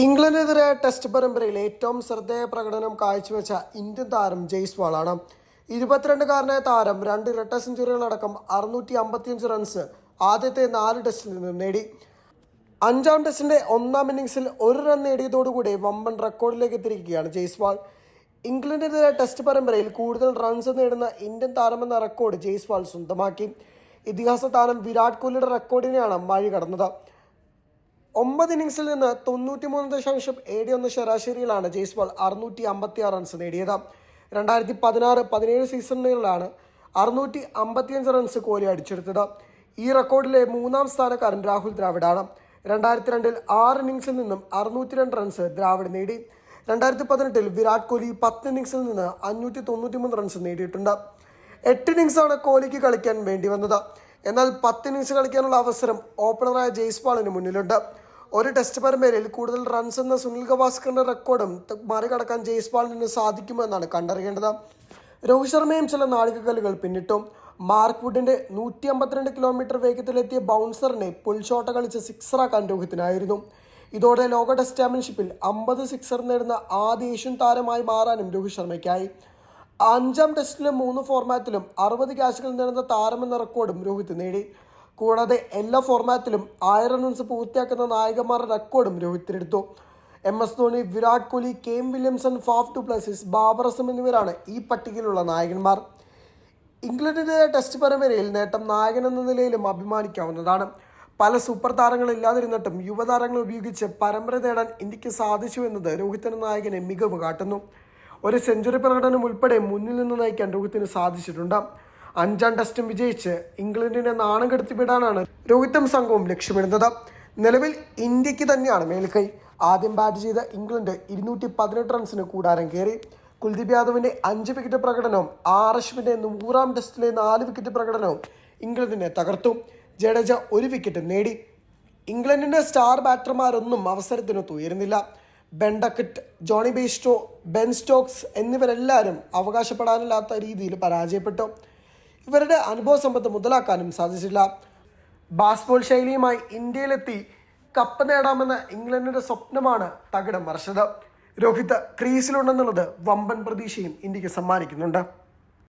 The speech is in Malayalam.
ഇംഗ്ലണ്ടിനെതിരെ ടെസ്റ്റ് പരമ്പരയിൽ ഏറ്റവും ശ്രദ്ധേയ പ്രകടനം കാഴ്ചവെച്ച ഇന്ത്യൻ താരം ജയ്സ്വാളാണ്. ഇരുപത്തിരണ്ടുകാരനായ താരം രണ്ട് ഇരട്ട സെഞ്ചുറികളടക്കം അറുന്നൂറ്റി അമ്പത്തിയഞ്ച് റൺസ് ആദ്യത്തെ നാല് ടെസ്റ്റിൽ നിന്നും നേടി. അഞ്ചാം ടെസ്റ്റിന്റെ ഒന്നാം ഇന്നിംഗ്സിൽ ഒരു റൺ നേടിയതോടുകൂടി വമ്പൻ റെക്കോർഡിലേക്ക് എത്തിയിരിക്കുകയാണ് ജയ്സ്വാൾ. ഇംഗ്ലണ്ടിനെതിരെ ടെസ്റ്റ് പരമ്പരയിൽ കൂടുതൽ റൺസ് നേടുന്ന ഇന്ത്യൻ താരമെന്ന റെക്കോർഡ് ജയ്സ്വാൾ സ്വന്തമാക്കി. ഇതിഹാസ താരം വിരാട് കോഹ്ലിയുടെ റെക്കോർഡിനെയാണ് മറികടന്നത്. ഒമ്പത് ഇന്നിംഗ്സിൽ നിന്ന് തൊണ്ണൂറ്റി മൂന്ന് ദശാംശം ഏഴ് ഒന്ന് ശരാശരിയിലാണ് ജയ്സ്വാൾ അറുന്നൂറ്റി അമ്പത്തി ആറ് റൺസ് നേടിയത്. രണ്ടായിരത്തി പതിനാറ് പതിനേഴ് സീസണുകളിലാണ് അറുന്നൂറ്റി അമ്പത്തിയഞ്ച് റൺസ് കോഹ്ലി അടിച്ചെടുത്തത്. ഈ റെക്കോർഡിലെ മൂന്നാം സ്ഥാനക്കാരൻ രാഹുൽ ദ്രാവിഡാണ്. രണ്ടായിരത്തി രണ്ടിൽ ആറ് ഇന്നിംഗ്സിൽ നിന്നും അറുന്നൂറ്റി രണ്ട് റൺസ് ദ്രാവിഡ് നേടി. രണ്ടായിരത്തി പതിനെട്ടിൽ വിരാട് കോഹ്ലി പത്ത് ഇന്നിംഗ്സിൽ നിന്ന് അഞ്ഞൂറ്റി തൊണ്ണൂറ്റി മൂന്ന് റൺസ് നേടിയിട്ടുണ്ട്. എട്ട് ഇന്നിംഗ്സാണ് കോഹ്ലിക്ക് കളിക്കാൻ വേണ്ടി വന്നത്. എന്നാൽ പത്ത് ഇന്നിങ്സ് കളിക്കാനുള്ള അവസരം ഓപ്പണറായ ജയ്സ്പാളിന് മുന്നിലുണ്ട്. ഒരു ടെസ്റ്റ് പരമ്പരയിൽ കൂടുതൽ റൺസ് എന്ന സുനിൽ ഗവാസ്കറിന്റെ റെക്കോർഡും മറികടക്കാൻ ജയ്സ്പാളിന് സാധിക്കുമോ എന്നാണ് കണ്ടറിയേണ്ടത്. രോഹിത് ശർമ്മയും ചില നാഴികക്കല്ലുകൾ പിന്നിട്ടു. മാർക്ക് വുഡിന്റെ നൂറ്റി അമ്പത്തിരണ്ട് കിലോമീറ്റർ വേഗത്തിലെത്തിയ ബൗൺസറിനെ പുൾ ഷോട്ട് കളിച്ച് സിക്സറാക്കാൻ രോഹിത്തിനായിരുന്നു. ഇതോടെ ലോക ടെസ്റ്റ് ചാമ്പ്യൻഷിപ്പിൽ അമ്പത് സിക്സർ നേടുന്ന ആദ്യ ഏഷ്യൻ താരമായി മാറാനും രോഹിത് ശർമ്മയ്ക്കായി. അഞ്ചാം ടെസ്റ്റിലും മൂന്ന് ഫോർമാറ്റിലും അറുപത് ക്യാച്ചുകൾ നേടുന്ന താരമെന്ന റെക്കോർഡും രോഹിത് നേടി. കൂടാതെ എല്ലാ ഫോർമാറ്റിലും ആയിരം റൺസ് പൂർത്തിയാക്കുന്ന നായകന്മാരുടെ റെക്കോർഡും രോഹിത്തിനെടുത്തു. M S Dhoni Virat Kohli M Williamson Faf du Plessis Babar എന്നിവരാണ് ഈ പട്ടികയിലുള്ള നായകന്മാർ. ഇംഗ്ലണ്ടിന്റെ ടെസ്റ്റ് പരമ്പരയിൽ നേട്ടം നായകൻ എന്ന നിലയിലും അഭിമാനിക്കാവുന്നതാണ്. പല സൂപ്പർ താരങ്ങൾ ഇല്ലാതിരുന്നിട്ടും യുവതാരങ്ങൾ ഉപയോഗിച്ച് പരമ്പര നേടാൻ ഇന്ത്യയ്ക്ക് സാധിച്ചു എന്നത് രോഹിത് എന്ന നായകനെ മികവ് കാട്ടുന്നു. ഒരു സെഞ്ചുറി പ്രകടനം ഉൾപ്പെടെ മുന്നിൽ നിന്ന് നയിക്കാൻ രോഹിത്തിന് സാധിച്ചിട്ടുണ്ട്. അഞ്ചാം ടെസ്റ്റും വിജയിച്ച് ഇംഗ്ലണ്ടിനെ നാണം കെടുത്തിവിടാനാണ് രോഹിത്തും സംഘവും ലക്ഷ്യമിടുന്നത്. നിലവിൽ ഇന്ത്യയ്ക്ക് തന്നെയാണ് മേൽക്കൈ. ആദ്യം ബാറ്റ് ചെയ്ത ഇംഗ്ലണ്ട് ഇരുന്നൂറ്റി പതിനെട്ട് റൺസിന് കൂടാരം കയറി. കുൽദീപ് യാദവിന്റെ അഞ്ച് വിക്കറ്റ് പ്രകടനവും ആർ അശ്വിന്റെ നൂറാം ടെസ്റ്റിലെ നാല് വിക്കറ്റ് പ്രകടനവും ഇംഗ്ലണ്ടിനെ തകർത്തു. ജഡേജ ഒരു വിക്കറ്റ് നേടി. ഇംഗ്ലണ്ടിന്റെ സ്റ്റാർ ബാറ്റർമാരൊന്നും അവസരത്തിനൊത്ത് ഉയരുന്നില്ല. Ben Duckett Jonny Bairstow Ben Stokes എന്നിവരെല്ലാവരും അവകാശപ്പെടാനില്ലാത്ത രീതിയിൽ പരാജയപ്പെട്ടു. ഇവരുടെ അനുഭവ സമ്പത്ത് മുതലാക്കാനും സാധിച്ചില്ല. ബാസ്ബോൾ ശൈലിയുമായി ഇന്ത്യയിലെത്തി കപ്പ് നേടാമെന്ന ഇംഗ്ലണ്ടിന്റെ സ്വപ്നമാണ് തകിടം മറിച്ചത്. രോഹിത് ക്രീസിലുണ്ടെന്നുള്ളത് വമ്പൻ പ്രതീക്ഷയും ഇന്ത്യയ്ക്ക് സമ്മാനിക്കുന്നുണ്ട്.